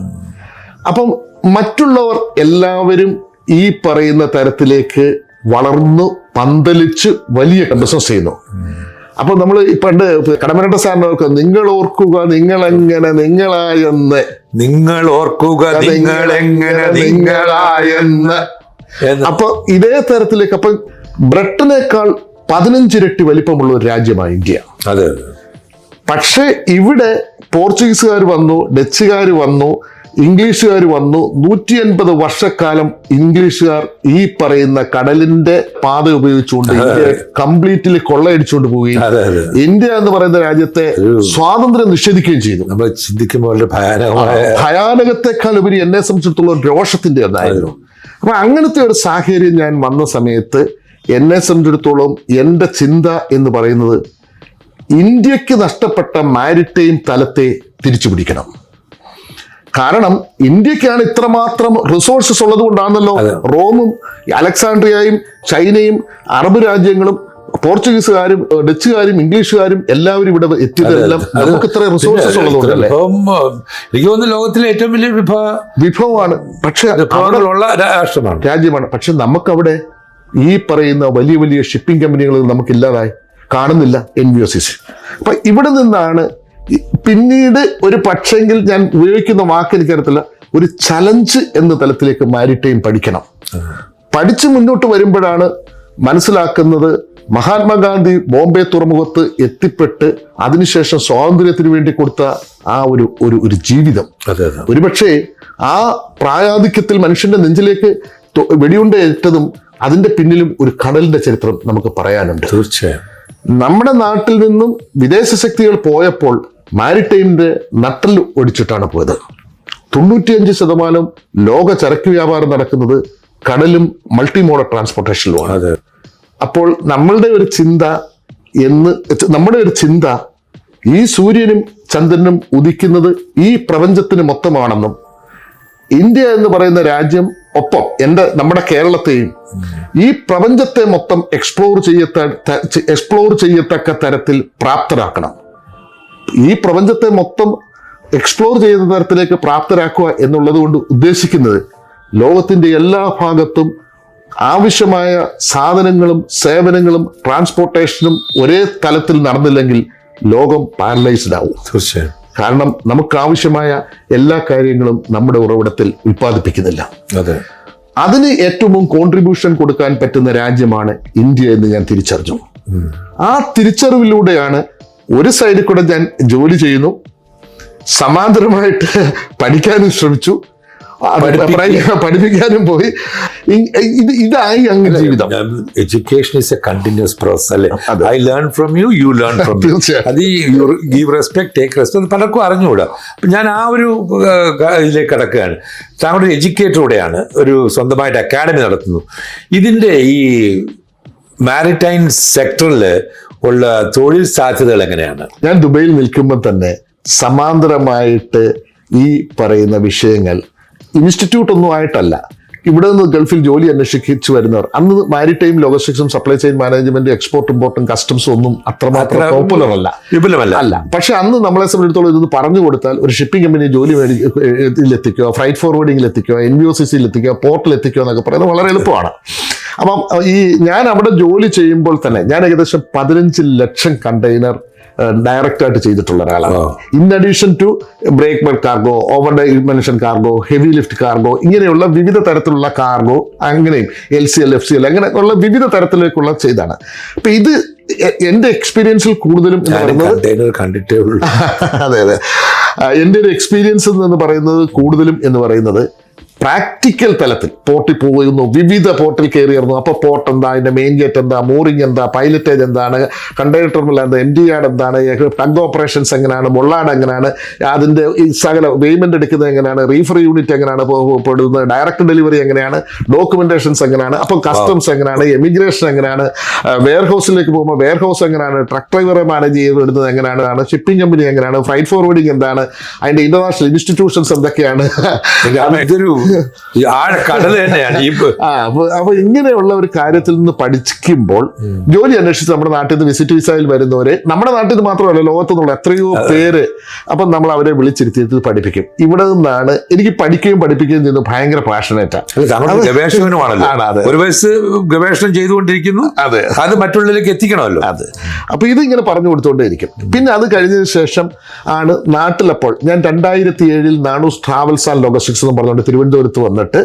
അപ്പം മറ്റുള്ളവർ എല്ലാവരും ഈ പറയുന്ന തരത്തിലേക്ക് വളർന്നു പന്തലിച്ച് വലിയ ബിസിനസ് ചെയ്യുന്നു. അപ്പൊ നമ്മൾ പണ്ട് കടമരട്ട സാറിന് ഓർക്കുക നിങ്ങൾ ഓർക്കുക നിങ്ങൾ എങ്ങനെ നിങ്ങളായെന്ന്. നിങ്ങൾ ഓർക്കുക നിങ്ങൾ എങ്ങനെ നിങ്ങളായെന്ന്. അപ്പൊ ഇതേ തരത്തിലേക്ക് അപ്പൊ ബ്രിട്ടനേക്കാൾ പതിനഞ്ചിരട്ടി വലിപ്പമുള്ള ഒരു രാജ്യമാണ് ഇന്ത്യ. അതെ. പക്ഷേ ഇവിടെ പോർച്ചുഗീസുകാർ വന്നു ഡച്ചുകാർ വന്നു ഇംഗ്ലീഷുകാർ വന്നു. നൂറ്റി അൻപത് വർഷക്കാലം ഇംഗ്ലീഷുകാർ ഈ പറയുന്ന കടലിന്റെ പാത ഉപയോഗിച്ചുകൊണ്ട് ഇന്ത്യയെ കംപ്ലീറ്റ്ലി കൊള്ളയടിച്ചുകൊണ്ട് പോവുകയും ഇന്ത്യ എന്ന് പറയുന്ന രാജ്യത്തെ സ്വാതന്ത്ര്യം നിഷേധിക്കുകയും ചെയ്തു. നമ്മൾ ചിന്തിക്കുമ്പോൾ ഭയാനകത്തെക്കാൾ ഉപരി എന്നെ സംബന്ധിച്ചിടത്തോളം രോഷത്തിന്റെ ഒന്നായിരുന്നു. അപ്പൊ അങ്ങനത്തെ ഒരു സാഹചര്യം ഞാൻ വന്ന സമയത്ത് എന്നെ സംബന്ധിച്ചിടത്തോളം എന്റെ ചിന്ത എന്ന് പറയുന്നത് ഇന്ത്യയ്ക്ക് നഷ്ടപ്പെട്ട മാരിടൈം തലത്തെ തിരിച്ചു പിടിക്കണം. കാരണം ഇന്ത്യക്കാണ് ഇത്രമാത്രം റിസോഴ്സസ് ഉള്ളത് കൊണ്ടാണല്ലോ റോമും അലക്സാണ്ട്രിയയും ചൈനയും അറബ് രാജ്യങ്ങളും പോർച്ചുഗീസുകാരും ഡച്ചുകാരും ഇംഗ്ലീഷുകാരും എല്ലാവരും ഇവിടെ എത്തിയതെല്ലാം നമുക്ക് ഇത്ര റിസോഴ്സസ് ഉള്ളതുകൊണ്ടല്ലേ എനിക്ക് തോന്നുന്നു ലോകത്തിലെ ഏറ്റവും വലിയ വിഭവ വിഭവമാണ്. പക്ഷേ രാജ്യമാണ്. പക്ഷെ നമുക്കവിടെ ഈ പറയുന്ന വലിയ വലിയ ഷിപ്പിംഗ് കമ്പനികൾ നമുക്കില്ലാതായി. കാണുന്നില്ല N V O C C അപ്പൊ ഇവിടെ നിന്നാണ് പിന്നീട് ഒരു പക്ഷെങ്കിൽ ഞാൻ ഉപയോഗിക്കുന്ന വാക്ക് എനിക്കറിയത്തില്ല ഒരു ചലഞ്ച് എന്ന തലത്തിലേക്ക് മാരിടൈം പഠിക്കണം. പഠിച്ച് മുന്നോട്ട് വരുമ്പോഴാണ് മനസ്സിലാക്കുന്നത് മഹാത്മാഗാന്ധി ബോംബെ തുറമുഖത്ത് എത്തിപ്പെട്ട് അതിനുശേഷം സ്വാതന്ത്ര്യത്തിന് വേണ്ടി കൊടുത്ത ആ ഒരു ഒരു ഒരു ജീവിതം. ഒരുപക്ഷെ ആ പ്രായാധിക്യത്തിൽ മനുഷ്യന്റെ നെഞ്ചിലേക്ക് വെടിയുണ്ടേറ്റതും അതിന്റെ പിന്നിലും ഒരു കടലിന്റെ ചരിത്രം നമുക്ക് പറയാനുണ്ട്. തീർച്ചയായും. നമ്മുടെ നാട്ടിൽ നിന്നും വിദേശ ശക്തികൾ പോയപ്പോൾ മാരിടൈമിന്റെ നട്ടൽ ഒടിച്ചിട്ടാണ് പോയത്. തൊണ്ണൂറ്റിയഞ്ച് ശതമാനം ലോക ചരക്ക് വ്യാപാരം നടക്കുന്നത് കടലും മൾട്ടി മോഡൽ ട്രാൻസ്പോർട്ടേഷനിലുമാണ് അപ്പോൾ നമ്മളുടെ ഒരു ചിന്ത എന്ന് നമ്മുടെ ഒരു ചിന്ത ഈ സൂര്യനും ചന്ദ്രനും ഉദിക്കുന്നത് ഈ പ്രപഞ്ചത്തിന് മൊത്തമാണെന്നും ഇന്ത്യ എന്ന് പറയുന്ന രാജ്യം ഒപ്പം എന്റെ നമ്മുടെ കേരളത്തെയും ഈ പ്രപഞ്ചത്തെ മൊത്തം എക്സ്പ്ലോർ ചെയ്യത്ത എക്സ്പ്ലോർ ചെയ്യത്തക്ക തരത്തിൽ പ്രാപ്തരാക്കണം. ഈ പ്രപഞ്ചത്തെ മൊത്തം എക്സ്പ്ലോർ ചെയ്യുന്ന തരത്തിലേക്ക് പ്രാപ്തരാക്കുക എന്നുള്ളത് കൊണ്ട് ഉദ്ദേശിക്കുന്നത് ലോകത്തിന്റെ എല്ലാ ഭാഗത്തും ആവശ്യമായ സാധനങ്ങളും സേവനങ്ങളും ട്രാൻസ്പോർട്ടേഷനും ഒരേ തലത്തിൽ നടന്നില്ലെങ്കിൽ ലോകം പാരലൈസ്ഡ് ആവും. തീർച്ചയായും. കാരണം നമുക്ക് ആവശ്യമായ എല്ലാ കാര്യങ്ങളും നമ്മുടെ ഉറവിടത്തിൽ ഉൽപ്പാദിപ്പിക്കുന്നില്ല. അതെ. അതിന് ഏറ്റവും കോൺട്രിബ്യൂഷൻ കൊടുക്കാൻ പറ്റുന്ന രാജ്യമാണ് ഇന്ത്യ എന്ന് ഞാൻ തിരിച്ചറിഞ്ഞു. ആ തിരിച്ചറിവിലൂടെയാണ് ഒരു സൈഡിൽ കൂടെ ഞാൻ ജോലി ചെയ്യുന്നു. സമാന്തരമായിട്ട് പഠിക്കാനും ശ്രമിച്ചു. പഠിപ്പിക്കാനും പോയി. ഇ- ഇത് ഇതായി അങ്ങ് ജീവിതം. Education is a continuous process അല്ലേ? I learn from you you learn from. അത് ഗീവ് റെസ്പെക്ട് ടേക്ക് റെസ്പെക്ട് പലർക്കും അറിഞ്ഞുകൂടാ. അപ്പൊ ഞാൻ ആ ഒരു ഇതിലേക്ക് കിടക്കുകയാണ്. താങ്കളുടെ എഡ്യൂക്കേറ്ററൂടെയാണ് ഒരു സ്വന്തമായിട്ട് അക്കാഡമി നടത്തുന്നു ഇതിന്റെ ഈ മാരിടൈം സെക്ടറിൽ ഉള്ള തൊഴിൽ സാധ്യതകൾ എങ്ങനെയാണ്? ഞാൻ ദുബൈയിൽ നിൽക്കുമ്പോൾ തന്നെ സമാന്തരമായിട്ട് ഈ പറയുന്ന വിഷയങ്ങൾ ഇൻസ്റ്റിറ്റ്യൂട്ട് ഒന്നും ആയിട്ടല്ല. ഇവിടെ നിന്ന് ഗൾഫിൽ ജോലി അന്വേഷിച്ചു വരുന്നവർ. അന്ന് മാരിടൈം ലോജിസ്റ്റിക്സും സപ്ലൈ ചെയിൻ മാനേജ്മെന്റ് എക്സ്പോർട്ട് ഇമ്പോർട്ടും കസ്റ്റംസും ഒന്നും അത്രമാത്രം അത്ര പോപ്പുലർ അല്ല. വിപുലമല്ല. അല്ല. പക്ഷെ അന്ന് നമ്മളെ സംബന്ധിച്ചിടത്തോളം ഇതൊന്ന് പറഞ്ഞു കൊടുത്താൽ ഒരു ഷിപ്പിംഗ് കമ്പനി ജോലി മേടിക്കോ എത്തിക്കോ ഫ്രൈറ്റ് ഫോർവേഡിംഗിൽ എത്തിക്കോ എൻ ബി ഒ സി സിയിൽ എത്തിക്കോ പോർട്ടിൽ എത്തിക്കോ എന്നൊക്കെ പറയുന്നത് വളരെ എളുപ്പമാണ്. അപ്പം ഈ ഞാൻ അവിടെ ജോലി ചെയ്യുമ്പോൾ തന്നെ ഞാൻ ഏകദേശം പതിനഞ്ച് ലക്ഷം കണ്ടെയ്നർ ഡയറക്റ്റ് ആയിട്ട് ചെയ്തിട്ടുള്ള ഒരാളാണ്. In addition to break bed cargo over dimension cargo heavy lift cargo ഇങ്ങനെയുള്ള വിവിധ തരത്തിലുള്ള കാർഗോ അങ്ങനെയും L C L F C L അങ്ങനെയുള്ള വിവിധ തരത്തിലേക്കുള്ള ചെയ്താണ്. അപ്പൊ ഇത് എന്റെ എക്സ്പീരിയൻസിൽ കൂടുതലും കണ്ടിട്ടേ ഉള്ളൂ. അതെ അതെ. എന്റെ ഒരു എക്സ്പീരിയൻസ് എന്ന് പറയുന്നത് കൂടുതലും എന്ന് പറയുന്നത് പ്രാക്ടിക്കൽ തലത്തിൽ പോർട്ടിൽ പോകുന്നു. വിവിധ പോർട്ടിൽ കയറിയിരുന്നു അപ്പോൾ പോർട്ട് എന്താ? അതിന്റെ മെയിൻ ഗേറ്റ് എന്താ? മൂറിംഗ് എന്താ? പൈലറ്റേജ് എന്താണ്? കണ്ടെയ്നർ ടെർമിനൽ എന്താ? എം ഡി ആഡ് എന്താണ്? ടഗ് ഓപ്പറേഷൻസ് എങ്ങനെയാണ്? മുള്ളാട് എങ്ങനെയാണ്? അതിന്റെ ഈ സകല പേയ്മെന്റ് എടുക്കുന്നത് എങ്ങനെയാണ്? റീഫർ യൂണിറ്റ് എങ്ങനെയാണ്? പെടുന്നത്? ഡയറക്റ്റ് ഡെലിവറി എങ്ങനെയാണ്? ഡോക്യുമെന്റേഷൻസ് എങ്ങനെയാണ്? അപ്പോൾ കസ്റ്റംസ് എങ്ങനെയാണ്? എമിഗ്രേഷൻ എങ്ങനെയാണ്? വെയർ ഹൗസിലേക്ക് പോകുമ്പോൾ വെയർ ഹൗസ് എങ്ങനെയാണ്? ട്രക്ക് ഡ്രൈവറെ മാനേജ് ചെയ്ത് വിടുന്നത് എങ്ങനെയാണ്? ഷിപ്പിംഗ് കമ്പനി എങ്ങനെയാണ്? ഫ്ലൈറ്റ് ഫോർവേഡിംഗ് എന്താണ്? അതിന്റെ ഇന്റർനാഷണൽ ഇൻസ്റ്റിറ്റ്യൂഷൻസ് എന്തൊക്കെയാണ്? ഇതൊരു കടൽ തന്നെയാണ്. അപ്പൊ ഇങ്ങനെയുള്ള ഒരു കാര്യത്തിൽ നിന്ന് പഠിക്കുമ്പോൾ ജോലി അന്വേഷിച്ച് നമ്മുടെ നാട്ടിൽ നിന്ന് വിസിറ്റ് വിസയിൽ വരുന്നവരെ നമ്മുടെ നാട്ടിൽ നിന്ന് മാത്രമല്ല ലോകത്തുനിന്നുള്ള എത്രയോ പേര് അപ്പൊ നമ്മൾ അവരെ വിളിച്ചിരുത്തിയിട്ട് പഠിപ്പിക്കും. ഇവിടെ നിന്നാണ് എനിക്ക് പഠിക്കുകയും പഠിപ്പിക്കുകയും ചെയ്യുന്നത് ഭയങ്കര പാഷനേറ്റ് ഗവേഷകനുമാണല്ലോ. ആണ്, അതെ. ഒരു വയസ്സ് ഗവേഷണം ചെയ്തുകൊണ്ടിരിക്കുന്നു അതെ. അത് മറ്റുള്ളവരിലേക്ക് എത്തിക്കണമല്ലോ. അതെ. അപ്പൊ ഇത് ഇങ്ങനെ പറഞ്ഞു കൊടുത്തോണ്ടേയിരിക്കും. പിന്നെ അത് കഴിഞ്ഞതിന് ശേഷം ആണ് നാട്ടിലപ്പോൾ ഞാൻ രണ്ടായിരത്തി ഏഴിൽ നാണൂസ് ട്രാവൽസ് ആൻഡ് ലോജിസ്റ്റിക്സ് എന്ന് പറഞ്ഞുകൊണ്ട് തിരുവനന്തപുരത്ത് വന്നിട്ട്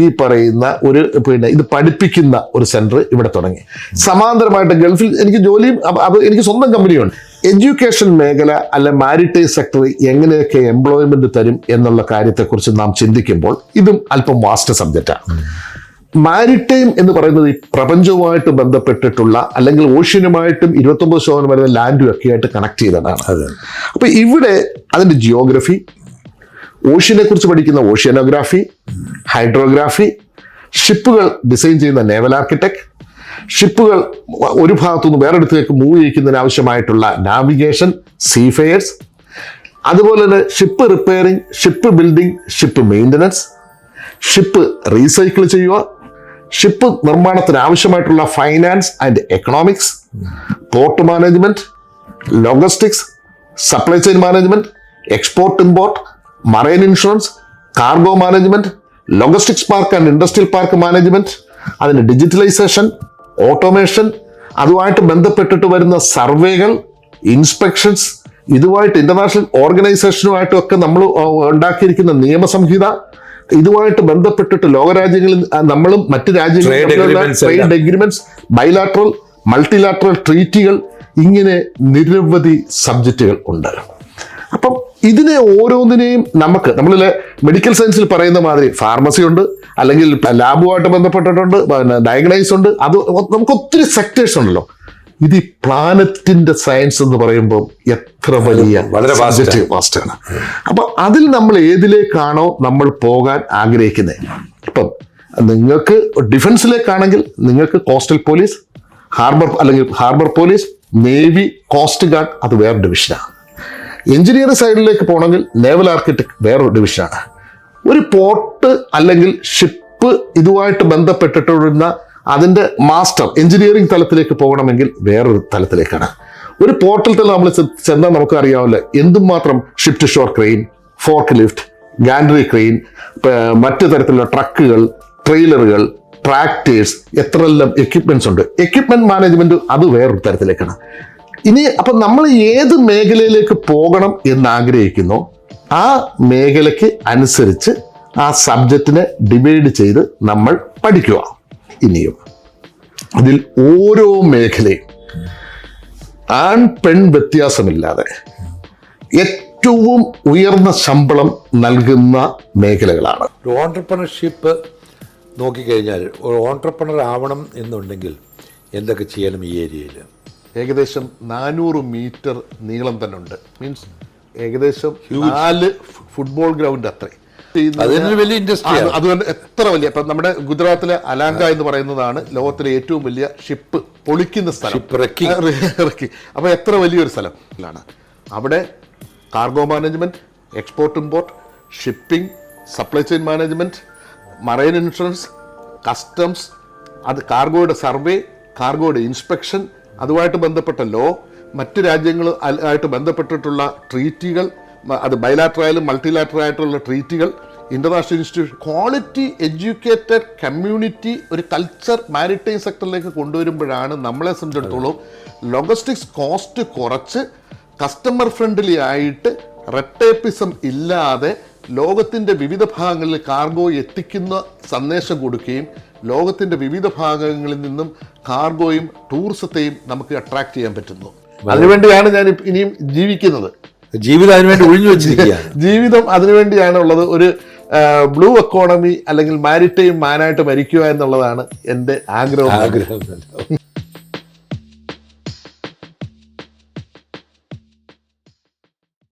ഈ പറയുന്ന ഒരു പിന്നെ ഇത് പഠിപ്പിക്കുന്ന ഒരു സെന്റർ ഇവിടെ തുടങ്ങി. സമാന്തരമായിട്ട് ഗൾഫിൽ എനിക്ക് ജോലിയും അത് എനിക്ക് സ്വന്തം കമ്പനിയുണ്ട്. എഡ്യൂക്കേഷൻ മേഖല അല്ലെ മാരിടൈം സെക്ടർ എങ്ങനെയൊക്കെ എംപ്ലോയ്മെന്റ് തരും എന്നുള്ള കാര്യത്തെക്കുറിച്ച് നാം ചിന്തിക്കുമ്പോൾ ഇതും അല്പം വാസ്റ്റ് സബ്ജക്റ്റാണ് മാരിടൈം എന്ന് പറയുന്നത് ഈ പ്രപഞ്ചവുമായിട്ട് ബന്ധപ്പെട്ടിട്ടുള്ള അല്ലെങ്കിൽ ഓഷ്യനുമായിട്ടും ഇരുപത്തൊമ്പത് ശതമാനം വരുന്ന ലാൻഡും ഒക്കെ ആയിട്ട് കണക്ട് ചെയ്തതാണ്. അപ്പോൾ അപ്പൊ ഇവിടെ അതിന്റെ ജിയോഗ്രഫി ഓഷ്യനെ കുറിച്ച് പഠിക്കുന്ന ഓഷ്യനോഗ്രാഫി ഹൈഡ്രോഗ്രാഫി ഷിപ്പുകൾ ഡിസൈൻ ചെയ്യുന്ന നേവൽ ആർക്കിടെക്ട് ഷിപ്പുകൾ ഒരു ഭാഗത്തുനിന്ന് വേറെടുത്തേക്ക് മൂവ് ചെയ്യിക്കുന്നതിന് ആവശ്യമായിട്ടുള്ള നാവിഗേഷൻ സീഫെയർസ് അതുപോലെ തന്നെ ship repairing ship building ship maintenance ship recycle ചെയ്യുക ഷിപ്പ് നിർമ്മാണത്തിന് ആവശ്യമായിട്ടുള്ള finance and economics port management logistics supply chain management export import marine insurance cargo management logistics park and industrial park management അതിന് digitalisation automation അതുമായിട്ട് ബന്ധപ്പെട്ടിട്ട് വരുന്ന സർവേകൾ inspections ഇതുമായിട്ട് international ഓർഗനൈസേഷനുമായിട്ടും ഒക്കെ നമ്മൾ ഉണ്ടാക്കിയിരിക്കുന്ന നിയമസംഹിത ഇതുമായിട്ട് ബന്ധപ്പെട്ടിട്ട് ലോകരാജ്യങ്ങളിൽ നമ്മളും മറ്റ് രാജ്യങ്ങളും. ട്രേഡ് എഗ്രിമെന്റ്സ് ബൈലാട്രൽ മൾട്ടിലാട്രൽ ട്രീറ്റികൾ ഇങ്ങനെ നിരവധി സബ്ജക്റ്റുകൾ ഉണ്ട് അപ്പം ഇതിനെ ഓരോന്നിനെയും നമുക്ക് നമ്മളിലെ മെഡിക്കൽ സയൻസിൽ പറയുന്ന മാതിരി ഫാർമസി ഉണ്ട് അല്ലെങ്കിൽ ലാബുമായിട്ട് ബന്ധപ്പെട്ടിട്ടുണ്ട് പിന്നെ ഡയഗ്നൈസ് ഉണ്ട് അത് നമുക്ക് ഒത്തിരി സെക്ടേഴ്സ് ഉണ്ടല്ലോ. ഇത് ഈ പ്ലാനറ്റിന്റെ സയൻസ് എന്ന് പറയുമ്പോൾ എത്ര വലിയ വളരെ പോസിറ്റീവ് ഫാസ്റ്റാണ് അപ്പൊ അതിൽ നമ്മൾ ഏതിലേക്കാണോ നമ്മൾ പോകാൻ ആഗ്രഹിക്കുന്നത് ഇപ്പം നിങ്ങൾക്ക് ഡിഫൻസിലേക്കാണെങ്കിൽ നിങ്ങൾക്ക് കോസ്റ്റൽ പോലീസ് ഹാർബർ അല്ലെങ്കിൽ harbour police navy coast guard അത് വേറെ ഡിവിഷനാണ് എഞ്ചിനീയറിംഗ് സൈഡിലേക്ക് പോകണമെങ്കിൽ നേവൽ ആർക്കിടെക്ട് വേറൊരു ഡിവിഷനാണ് ഒരു പോർട്ട് അല്ലെങ്കിൽ ഷിപ്പ് ഇതുമായിട്ട് ബന്ധപ്പെട്ടിട്ടുള്ള അതിന്റെ മാസ്റ്റർ എഞ്ചിനീയറിംഗ് തലത്തിലേക്ക് പോകണമെങ്കിൽ വേറൊരു തലത്തിലേക്കാണ്. ഒരു പോർട്ടിൽ തന്നെ നമ്മൾ ചെന്നാൽ നമുക്ക് അറിയാമല്ലോ എന്തുമാത്രം shift shore crane forklift gantry crane മറ്റു തരത്തിലുള്ള ട്രക്കുകൾ ട്രെയിലറുകൾ ട്രാക്ടേഴ്സ് എത്രയെല്ലാം എക്യുപ്മെന്റ്സ് ഉണ്ട്. എക്യുപ്മെന്റ് മാനേജ്മെന്റ് അത് വേറൊരു തരത്തിലേക്കാണ്. ഇനി അപ്പൊ നമ്മൾ ഏത് മേഖലയിലേക്ക് പോകണം എന്ന് ആഗ്രഹിക്കുന്നു ആ മേഖലയ്ക്ക് അനുസരിച്ച് ആ സബ്ജക്റ്റിനെ ഡിവൈഡ് ചെയ്ത് നമ്മൾ പഠിക്കുക. ഇനിയും അതിൽ ഓരോ മേഖലയും ആൺ പെൺ വ്യത്യാസമില്ലാതെ ഏറ്റവും ഉയർന്ന ശമ്പളം നൽകുന്ന മേഖലകളാണ്. ഓണ്ടർപ്രണർഷിപ്പ് നോക്കിക്കഴിഞ്ഞാൽ ഒരു ഓൺടർപ്രണർ ആവണം എന്നുണ്ടെങ്കിൽ എന്തൊക്കെ ചെയ്യണം ഈ ഏരിയയിൽ ഏകദേശം നാനൂറ് മീറ്റർ നീളം തന്നെ ഉണ്ട്. മീൻസ് ഏകദേശം നാല് ഫുട്ബോൾ ഗ്രൗണ്ട് അത്രേ. വലിയ ഇൻഡസ്ട്രി അതുകൊണ്ട് എത്ര വലിയ ഇപ്പം നമ്മുടെ ഗുജറാത്തിലെ അലാങ്ക എന്ന് പറയുന്നതാണ് ലോകത്തിലെ ഏറ്റവും വലിയ ഷിപ്പ് പൊളിക്കുന്ന സ്ഥലം. ഇറക്കി അപ്പൊ എത്ര വലിയൊരു സ്ഥലമാണ് അവിടെ cargo management export import shipping supply chain management marine insurance customs അത് കാർഗോയുടെ സർവേ കാർഗോയുടെ ഇൻസ്പെക്ഷൻ അതുമായിട്ട് ബന്ധപ്പെട്ട ലോ മറ്റ് രാജ്യങ്ങൾ ആയിട്ട് ബന്ധപ്പെട്ടിട്ടുള്ള ട്രീറ്റികൾ അത് ബൈലാറ്ററായാലും മൾട്ടിലാറ്റർ ആയിട്ടുള്ള ട്രീറ്റികൾ international institution quality educated community ഒരു കൾച്ചർ മാരിടൈം സെക്ടറിലേക്ക് കൊണ്ടുവരുമ്പോഴാണ് നമ്മളെ സംബന്ധിച്ചിടത്തോളം ലോജിസ്റ്റിക്സ് കോസ്റ്റ് കുറച്ച് കസ്റ്റമർ ഫ്രണ്ട്ലി ആയിട്ട് റെട്ടേപ്പിസം ഇല്ലാതെ ലോകത്തിന്റെ വിവിധ ഭാഗങ്ങളിൽ കാർഗോ എത്തിക്കുന്ന സന്ദേശം കൊടുക്കുകയും ലോകത്തിന്റെ വിവിധ ഭാഗങ്ങളിൽ നിന്നും കാർഗോയും ടൂറിസത്തെയും നമുക്ക് അട്രാക്ട് ചെയ്യാൻ പറ്റുന്നു. അതിനുവേണ്ടിയാണ് ഞാൻ ഇനിയും ജീവിക്കുന്നത്. ജീവിതം അതിനുവേണ്ടി ഒഴിഞ്ഞു വെച്ചിരിക്കുക ജീവിതം അതിനുവേണ്ടിയാണ് ഉള്ളത് ഒരു ബ്ലൂ എക്കോണമി അല്ലെങ്കിൽ മാരിടൈം മാനായിട്ട് മരിക്കുക എന്നുള്ളതാണ് എന്റെ ആഗ്രഹം. ആഗ്രഹം.